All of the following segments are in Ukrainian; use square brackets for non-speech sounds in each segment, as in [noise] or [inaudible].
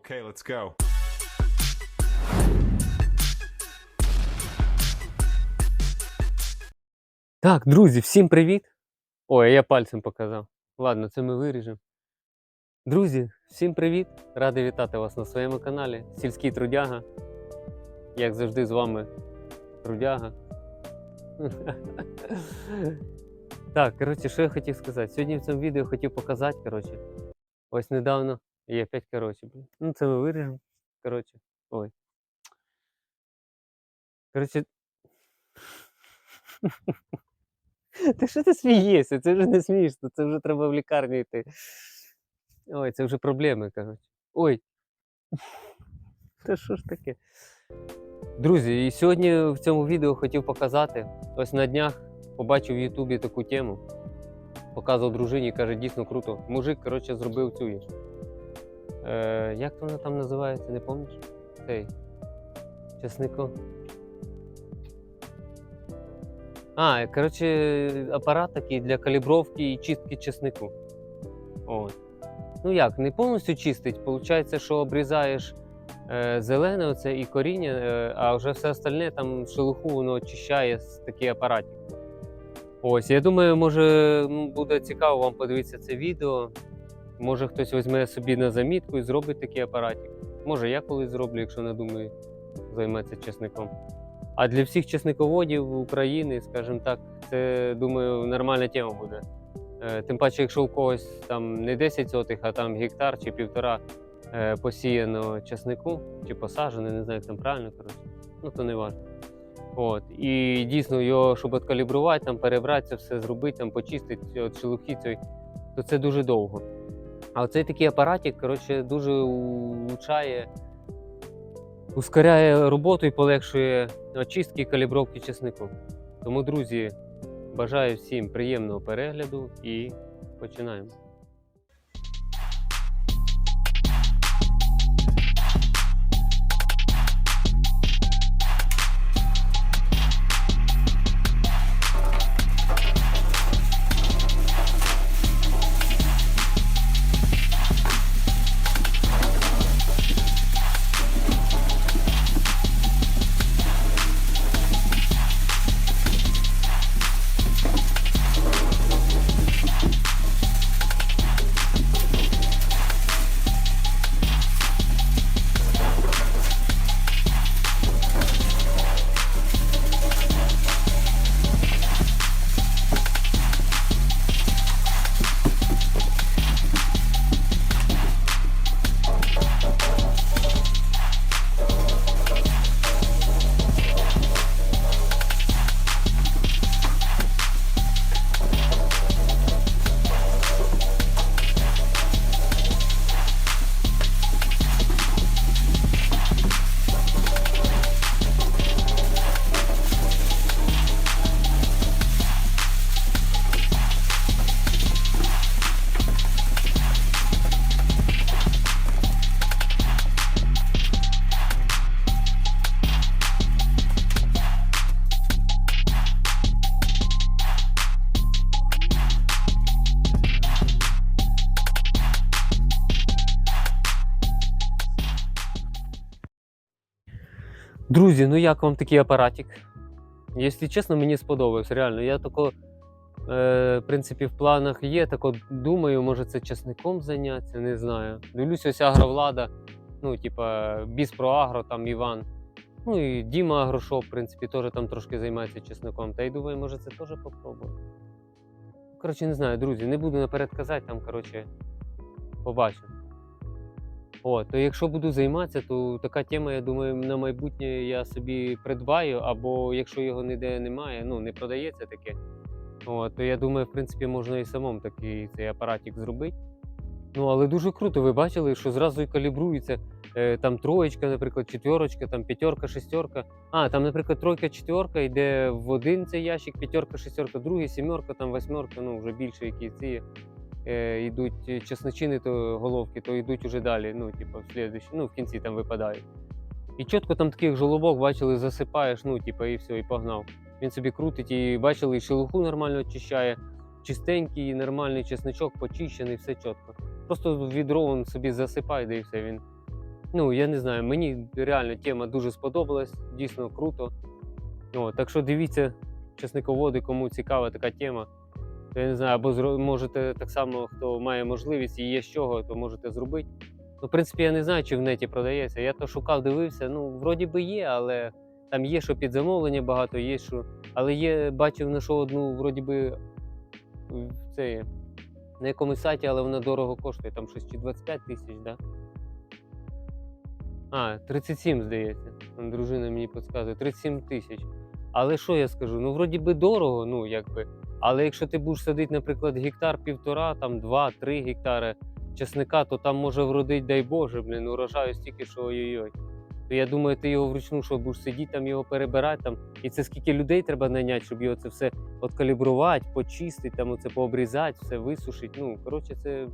Okay, let's go. Так, друзі, всім привіт! Ой, я пальцем показав. Ладно, це ми виріжемо. Друзі, всім привіт! Радий вітати вас на своєму каналі Сільський Трудяга. Як завжди, з вами Трудяга. [laughs] Так, коротше, що я хотів сказати? Сьогодні в цьому відео хотів показати, коротше. Ось недавно. І опять, коротше, блін. Ну, це ми виріжемо. Коротше. Ой. Коротше. [laughs] Та що ти смієшся? Це вже не смішно, це вже треба в лікарню йти. Ой, це вже проблеми, коротше. Ой. [laughs] Та що ж таке? Друзі, і сьогодні в цьому відео хотів показати. Ось на днях побачив в Ютубі таку тему. Показував дружині, каже, дійсно круто. Мужик, коротше, зробив цю. Е, як вона там називається, не пам'ятаєш? Цей. Чеснико. А, коротше, апарат такий для калібровки і чистки чеснику. От. Ну як, не повністю чистить, виходить, що обрізаєш е, зелене оце і коріння, е, а вже все остальне там шелуху воно очищає з такий апаратик. Ось, я думаю, може буде цікаво вам подивитися це відео. Може хтось візьме собі на замітку і зробить такий апаратик. Може я колись зроблю, якщо не думаю займеться чесником. А для всіх чесниководів України, скажімо так, це думаю, нормальна тема буде. Е, Тим паче, якщо у когось там не 10 сотих, а там гектар чи півтора е, посіяно чеснику, чи посаджено, не знаю, як там правильно, коротше, ну то не важливо. От. І дійсно його, щоб откалібрувати, там, перебрати все зробити, там, почистити від шелухи, цієї, то це дуже довго. А оцей такий апаратик, коротше, дуже улучшає ускоряє роботу і полегшує очистки і калібровки чеснику. Тому, друзі, бажаю всім приємного перегляду і починаємо. Друзі, ну як вам такий апаратик? Якщо чесно, мені сподобався. Реально, я тако, е, в принципі, в планах є. Тако думаю, може це часником зайнятися, не знаю. Дивлюся, ось агровлада, ну, типа, біс про агро, там Іван. Ну і Діма Агрошоп, в принципі, теж там трошки займається чесником. Та й думаю, може це теж попробую. Коротше, не знаю, друзі, не буду наперед казати, там, коротше, побачимо. О, то якщо буду займатися, то така тема, я думаю, на майбутнє я собі придбаю, або якщо його ніде немає, ну не продається таке. О, то я думаю, в принципі, можна і самому такий цей апаратик зробити. Ну, але дуже круто, ви бачили, що зразу і калібрується. Е, там троєчка, наприклад, четверочка, там п'ятерка, шестерка. А, там, наприклад, тройка, четверка йде в один цей ящик, п'ятерка, шестерка, другий, сімерка, там восьмерка, ну вже більше які ці е, йдуть е, чесночини, то головки, то йдуть уже далі. Ну, типу, в слідуючі, ну, в кінці там випадають. І чітко там таких жолобок, бачили, засипаєш, ну, типу, і все, і погнав. Він собі крутить, і бачили, і шелуху нормально очищає, чистенький, нормальний чесничок, почищений, все чітко. Просто відро він собі засипає, да і все він Ну, я не знаю, мені реально тема дуже сподобалась, дійсно круто. О, так що дивіться, чесниководи, кому цікава така тема. Я не знаю, або можете так само, хто має можливість і є з чого, то можете зробити. Ну, в принципі, я не знаю, чи в неті продається. Я то шукав, дивився. Ну, вроді би є, але там є, що під замовлення багато, є що. Але є, бачив, знайшов одну, вроді би, це є, на якомусь сайті, але вона дорого коштує, там щось чи 25 тисяч, да? А, 37, здається. Дружина мені підказує, 37 тисяч. Але що я скажу? Ну, вроді би дорого, ну якби. Але якщо ти будеш садити, наприклад, гектар півтора, там два-три гектари чесника, то там може вродить, дай Боже, блін, урожаю стільки, що ой-ой-ой. То я думаю, ти його вручну, що будеш сидіти, там його перебирати. Там, і це скільки людей треба наняти, щоб його це все откалібрувати, почистити, там оце пообрізати, все висушити. Ну, коротше, це,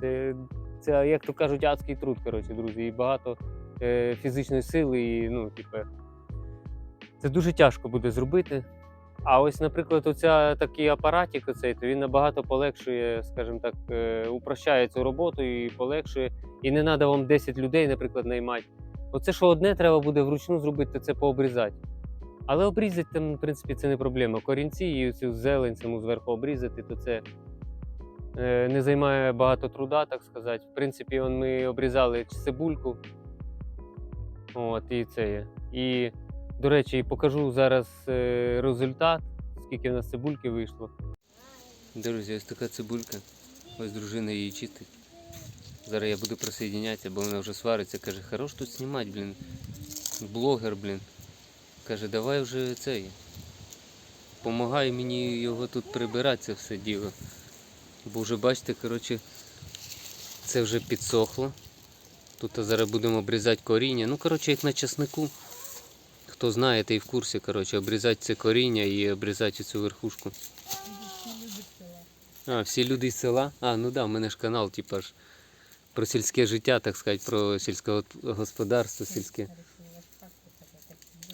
це, це, як то кажуть, адський труд, коротше, друзі. І багато е, фізичної сили, і ну, типу, це дуже тяжко буде зробити. А ось, наприклад, оця такий апаратик, оцей, то він набагато полегшує, скажімо так, е, упрощає цю роботу і полегшує. І не треба вам 10 людей, наприклад, наймати. Оце, що одне треба буде вручну зробити, то це пообрізати. Але обрізати в принципі, це не проблема. Корінці і цю зелень саму зверху обрізати, то це е, не займає багато труда, так сказати. В принципі, ми обрізали цибульку. От, і це є. І, до речі, покажу зараз е, результат, скільки в нас цибульки вийшло. Друзі, ось така цибулька. Ось дружина її чистить. Зараз я буду присоединятися, бо вона вже свариться. Каже, хорош тут знімати, блін. Блогер, блін. Каже, давай вже цей. Помагай мені його тут прибирати, це все діло. Бо вже бачите, коротше, це вже підсохло. Тут зараз будемо обрізати коріння. Ну, коротше, як на часнику. Хто знає, той в курсі, коротше, обрізати це коріння і обрізати цю верхушку. А, всі люди з села? А, ну да, в мене ж канал, типа ж про сільське життя, так сказати, про сільське господарство, сільське.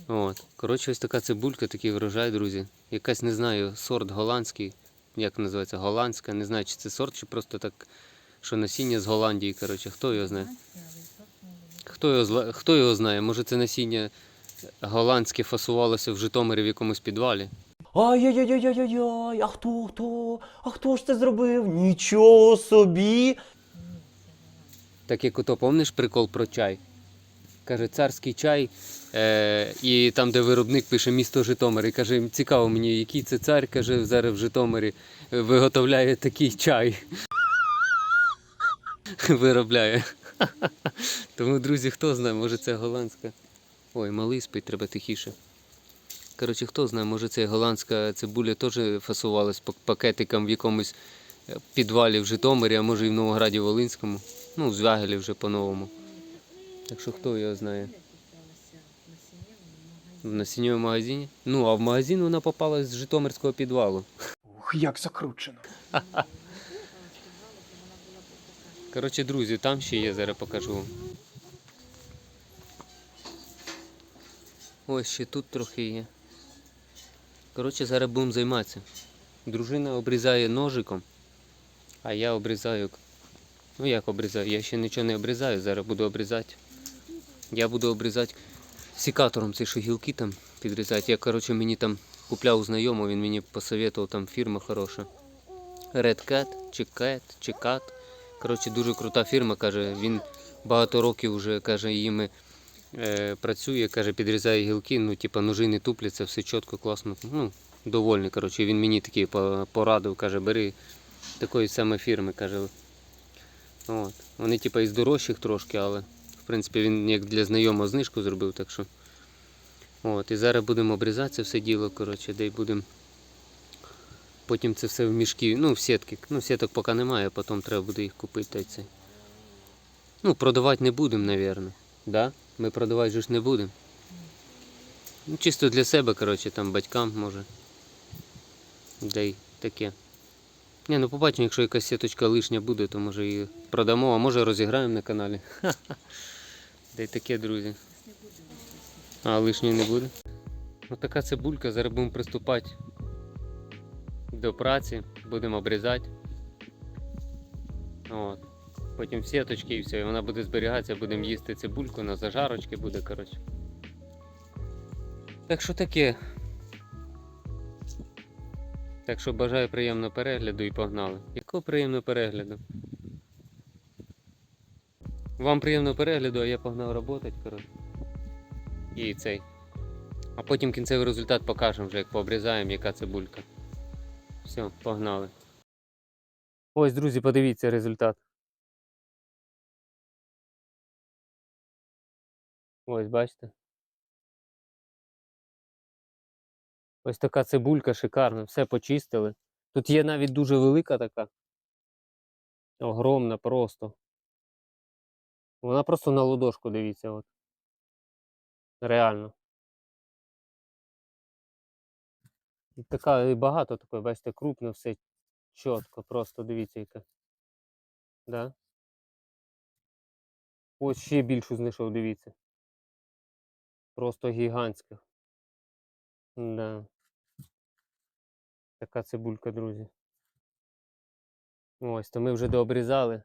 От. Коротше, ось така цибулька, такий врожай, друзі. Якась не знаю, сорт голландський, як називається, голландська. Не знаю, чи це сорт, чи просто так, що насіння з Голландії. Коротше, хто його знає? Хто його, хто його знає? Може це насіння голландське фасувалося в Житомирі в якомусь підвалі? Ай-яй-яй-яй-яй-яй, а хто хто? А хто ж це зробив? Нічого собі. Так як ото помниш прикол про чай? Каже, царський чай, е, і там, де виробник пише місто Житомир, і каже, цікаво мені, який це цар, каже, зараз в Житомирі виготовляє такий чай. Виробляє. [laughs] Тому, друзі, хто знає, може це голландська. Ой, малий спить, треба тихіше. Коротше, хто знає, може це голландська цибуля теж фасувалась по пакетикам в якомусь е, підвалі в Житомирі, а може і в Новограді Волинському. Ну, в Звягелі вже по-новому. Так що хто його знає? В насінньовому магазині? Ну, а в магазин вона попала з Житомирського підвалу. Ух, як закручено. [laughs] Коротше, друзі, там ще є, зараз покажу. Ось ще тут трохи є. Коротше, зараз будемо займатися. Дружина обрізає ножиком, а я обрізаю. Ну як обрізаю? Я ще нічого не обрізаю, зараз буду обрізати. Я буду обрізати сікатором ці що гілки там підрізати. Я, коротше, мені там купляв знайомого, він мені посоветував, там фірма хороша. Red Cat, чи Cat. Коротше, дуже крута фірма, каже, він багато років вже каже, їми працює, каже, підрізає гілки, ну, типа ножи не тупляться, все чітко, класно. Ну, довольний. Коротше, він мені такий порадив, каже, бери такої саме фірми, каже. От. Вони, типа, із дорожчих трошки, але в принципі він як для знайомого знижку зробив, так що. От, і зараз будемо обрізати все діло, коротше, де й будемо. Потім це все в мішки, ну, в сітки. Ну, сіток поки немає, потім треба буде їх купити. Та. Ну, продавати не будемо, напевно. Да? Ми продавати ж не будемо. Ну, чисто для себе, коротше, там батькам може. Да й таке. Ні, ну побачимо, якщо якась сіточка лишня буде, то може її продамо, а може розіграємо на каналі. [laughs] Да й таке, друзі. А, лишньої не буде. Ось така цибулька, зараз будемо приступати до праці, будемо обрізати. От. Потім в сіточки і все. І вона буде зберігатися, будемо їсти цибульку, на зажарочки буде, коротше. Так що таке. Так що бажаю приємного перегляду і погнали. Якого приємного перегляду? Вам приємного перегляду, а я погнав працювати, коротше. І цей. А потім кінцевий результат покажемо вже, як пообрізаємо, яка цибулька. Все, погнали. Ось, друзі, подивіться результат. Ось, бачите. Ось така цибулька шикарна, все почистили. Тут є навіть дуже велика така. Огромна просто. Вона просто на ладошку, дивіться, от. Реально. І така і багато такої, бачите, крупно, все чітко, просто дивіться яка. Да? Ось ще більшу знайшов, дивіться. Просто гігантська. Да. Така цибулька, друзі. Ось, то ми вже дообрізали.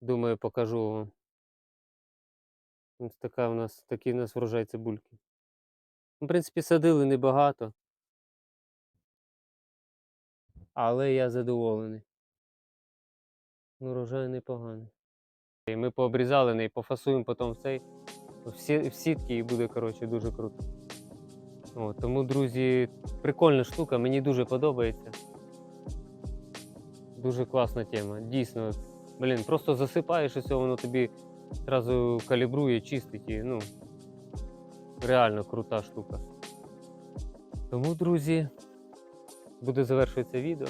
Думаю, покажу вам. Ось така у нас, такий у нас врожай цибульки. Ну, В принципі, садили небагато. Але я задоволений. Ну, Урожай непоганий. І ми пообрізали неї, пофасуємо потім в цей в, в сітки і буде, коротше, дуже круто. О, тому, друзі, прикольна штука, мені дуже подобається. Дуже класна тема. Дійсно, блін, просто засипаєш і все, воно тобі одразу калібрує, чистить і, ну, реально крута штука. Тому, друзі, буде завершуватися відео.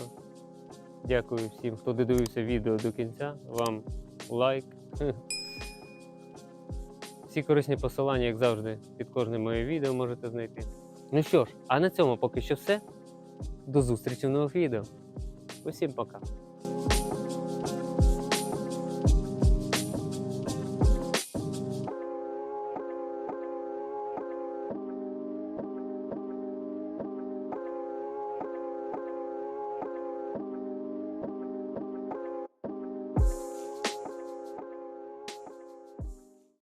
Дякую всім, хто додивився відео до кінця. Вам лайк. [laughs] Всі корисні посилання, як завжди, під кожним моє відео можете знайти. Ну що ж, а на цьому поки що все. До зустрічі в нових відео. Усім пока.